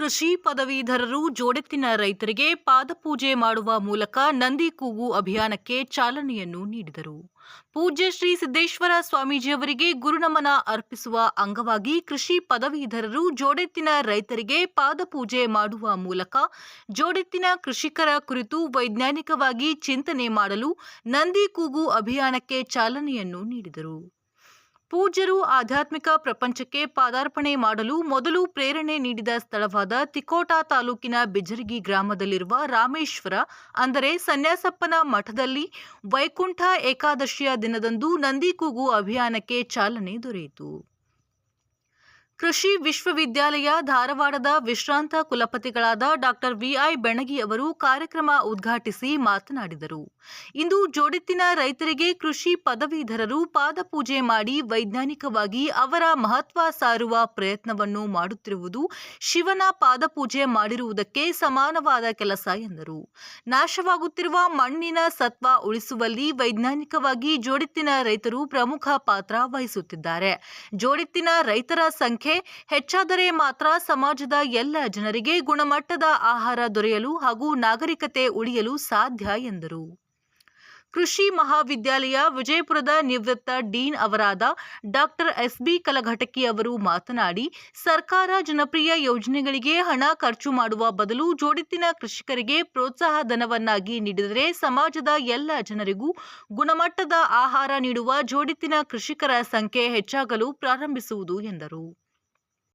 ಕೃಷಿ ಪದವೀಧರರು ಜೋಡೆತ್ತಿನ ರೈತರಿಗೆ ಪಾದಪೂಜೆ ಮಾಡುವ ಮೂಲಕ ನಂದಿ ಕೂಗು ಅಭಿಯಾನಕ್ಕೆ ಚಾಲನೆಯನ್ನು ನೀಡಿದರು. ಪೂಜ್ಯ ಶ್ರೀ ಸಿದ್ದೇಶ್ವರ ಸ್ವಾಮೀಜಿಯವರಿಗೆ ಗುರುನಮನ ಅರ್ಪಿಸುವ ಅಂಗವಾಗಿ ಕೃಷಿ ಪದವೀಧರರು ಜೋಡೆತ್ತಿನ ರೈತರಿಗೆ ಪಾದಪೂಜೆ ಮಾಡುವ ಮೂಲಕ ಜೋಡೆತ್ತಿನ ಕೃಷಿಕರ ಕುರಿತು ವೈಜ್ಞಾನಿಕವಾಗಿ ಚಿಂತನೆ ಮಾಡಲು ನಂದಿ ಕೂಗು ಅಭಿಯಾನಕ್ಕೆ ಚಾಲನೆಯನ್ನು ನೀಡಿದರು. ಪೂಜ್ಯರು ಆಧ್ಯಾತ್ಮಿಕ ಪ್ರಪಂಚಕ್ಕೆ ಪಾದಾರ್ಪಣೆ ಮಾಡಲು ಮೊದಲು ಪ್ರೇರಣೆ ನೀಡಿದ ಸ್ಥಳವಾದ ತಿಕೋಟಾ ತಾಲೂಕಿನ ಬಿಜರಗಿ ಗ್ರಾಮದಲ್ಲಿರುವ ರಾಮೇಶ್ವರ, ಅಂದರೆ ಸನ್ಯಾಸಪ್ಪನ ಮಠದಲ್ಲಿ ವೈಕುಂಠ ಏಕಾದಶಿಯ ದಿನದಂದು ನಂದಿ ಕೂಗು ಅಭಿಯಾನಕ್ಕೆ ಚಾಲನೆ ದೊರೆಯಿತು. ಕೃಷಿ ವಿಶ್ವವಿದ್ಯಾಲಯ ಧಾರವಾಡದ ವಿಶ್ರಾಂತ ಕುಲಪತಿಗಳಾದ ಡಾಕ್ಟರ್ ವಿಐ ಬೆಣಗಿ ಅವರು ಕಾರ್ಯಕ್ರಮ ಉದ್ಘಾಟಿಸಿ ಮಾತನಾಡಿದರು. ಇಂದು ಜೋಡಿತ್ತಿನ ರೈತರಿಗೆ ಕೃಷಿ ಪದವೀಧರರು ಪಾದಪೂಜೆ ಮಾಡಿ ವೈಜ್ಞಾನಿಕವಾಗಿ ಅವರ ಮಹತ್ವ ಸಾರುವ ಪ್ರಯತ್ನವನ್ನು ಮಾಡುತ್ತಿರುವುದು ಶಿವನ ಪಾದಪೂಜೆ ಮಾಡಿರುವುದಕ್ಕೆ ಸಮಾನವಾದ ಕೆಲಸ ಎಂದರು. ನಾಶವಾಗುತ್ತಿರುವ ಮಣ್ಣಿನ ಸತ್ವ ಉಳಿಸುವಲ್ಲಿ ವೈಜ್ಞಾನಿಕವಾಗಿ ಜೋಡಿತ್ತಿನ ರೈತರು ಪ್ರಮುಖ ಪಾತ್ರ ವಹಿಸುತ್ತಿದ್ದಾರೆ. ಜೋಡಿತ್ತಿನ ರೈತರ ಸಂಖ್ಯೆ ಹೆಚ್ಚಾದರೆ ಮಾತ್ರ ಸಮಾಜದ ಎಲ್ಲ ಜನರಿಗೆ ಗುಣಮಟ್ಟದ ಆಹಾರ ದೊರೆಯಲು ಹಾಗೂ ನಾಗರಿಕತೆ ಉಳಿಯಲು ಸಾಧ್ಯ ಎಂದರು. ಕೃಷಿ ಮಹಾವಿದ್ಯಾಲಯ ವಿಜಯಪುರದ ನಿವೃತ್ತ ಡೀನ್ ಅವರಾದ ಡಾಕ್ಟರ್ ಎಸ್ಬಿ ಕಲಘಟಕಿ ಅವರು ಮಾತನಾಡಿ, ಸರ್ಕಾರ ಜನಪ್ರಿಯ ಯೋಜನೆಗಳಿಗೆ ಹಣ ಖರ್ಚು ಮಾಡುವ ಬದಲು ಜೋಡಿತ್ತಿನ ಕೃಷಿಕರಿಗೆ ಪ್ರೋತ್ಸಾಹ ಧನವನ್ನಾಗಿ ನೀಡಿದರೆ ಸಮಾಜದ ಎಲ್ಲ ಜನರಿಗೂ ಗುಣಮಟ್ಟದ ಆಹಾರ ನೀಡುವ ಜೋಡಿತ್ತಿನ ಕೃಷಿಕರ ಸಂಖ್ಯೆ ಹೆಚ್ಚಾಗಲು ಪ್ರಾರಂಭಿಸುವುದು ಎಂದರು.